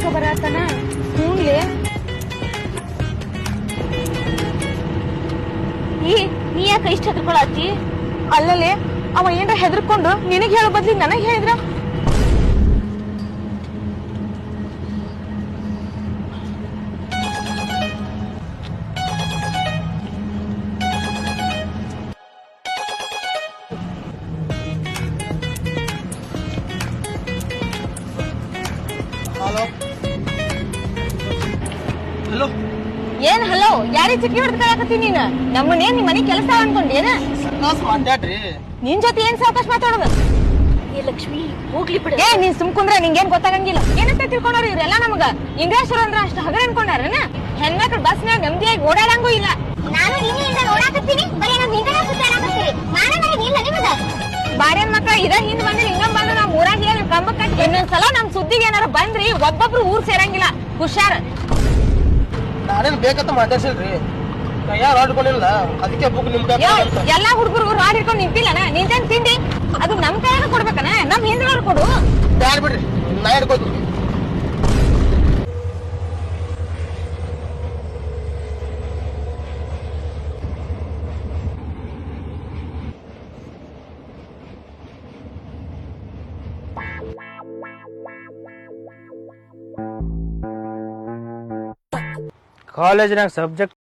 ಮಾಡಕ ಬರತನ ಹ್ಞೂನ್ಲೆ ಈ ನೀ ಯಾಕೆ ಇಷ್ಟ ಹೆದರ್ಕೊಳತಿ ಅಲ್ಲಲೆ ಅವ ಏನ್ರ ಹೆದರ್ಕೊಂಡು ನಿನಗೆ ಹೇಳೋ ಬದ್ಲಿ ನನಗ್ ಹೇಳಿದ್ರ? Hello hello. ಏನ್ ಹಲೋ? ಯಾರಿಗ್ ಚಿಕ್ಕಿ ಹೊಡೆದ್ ಕಳಕತ್ತಿ ನೀನ್? ನಮ್ಮನೇನ್ ನಿಮ್ ಮನೆ ಕೆಲಸ ಅನ್ಕೊಂಡೇನ ಮಾತಾಡ್ರಿ ನಿನ್ ಜೊತೆ ಏನ್ ಸಾವಕಾಶ ಮಾತಾಡೋದು? ಏ ಲಕ್ಷ್ಮಿ ಹೋಗ್ಲಿ ಬಿಡ. ಏ ನೀನ್ ಸುಮ್ಕುಂದ್ರ ನಿಂಗೇನ್ ಗೊತ್ತಾಗಂಗಿಲ್ಲ. ಏನಂತ ತಿಳ್ಕೊಂಡವ್ರು ಇವ್ರೆಲ್ಲ ನಮಗ? ಇಂಗ್ಲೇಶ್ವರ ಅಂದ್ರ ಅಷ್ಟು ಹಗರ ಅನ್ಕೊಂಡಾರನ ಹೆಣ್ಮಕ್ಳು ಬಸ್ನ್ಯಾಗ ನೆಮ್ಮದಿಯಾಗಿ ಓಡಾಡಂಗೂ ಇಲ್ಲ. ನಾನು ನಿನ್ನೆಯಿಂದ ನೋಡಾಕತ್ತೀನಿ ಬರೀ ನಮ್ ಹಿಂದೆನ ಸುತ್ತಾಡಕತ್ತೀರಿ ಮಾನ ನನಗೆ ಇಲ್ಲ ನಿಮಗ ಬಾಡ್ಯಾನ್ ಮಕ್ಳ ಇದ ಹಿಂದ್ ಬಂದ್ರಿ ಹಿಂಗ ಬಂದ್ರೆ ಊರಾಗ ಹೇಳಿ ಕಂಬ ಕಟ್ಟಿ ಇನ್ನೊಂದ್ಸಲ ನಮ್ ಸುದ್ದಿಗೆ ಏನಾರ ಬಂದ್ರಿ ಒಬ್ಬೊಬ್ರು ಊರ್ ಸೇರಂಗಿಲ್ಲ. ಹುಷಾರ್. ನಾನೇನ್ ಬೇಕಂತ ಮಾತಾಡ್ಸಿಲ್ರಿ ಕೈಯಾಗ ಆಡ್ಕೊಂಡಿಲ್ಲ ಅದಕ್ಕೆ ಬುಕ್ ನಿಮ್ ಯೋ ಎಲ್ಲಾ ಹುಡುಗರು ರಾಡ್ ಹಿಡ್ಕೊಂಡ್ ನಿಂತಿಲ್ಲನ ನಿಂತೇನ್ ತಿಂಡಿ ಅದು ನಮ್ ಕೈಯಾಗ ಕೊಡ್ಬೇಕನ ನಮ್ ಹಿಂದ್ರವ್ರು ಕೊಡು ಬ್ಯಾಡ್ ಬಿಡ್ರಿ ನಾ ಹಿಡ್ಕೋತೀನಿ కాలేజ్ నాకు సబ్జెక్ట్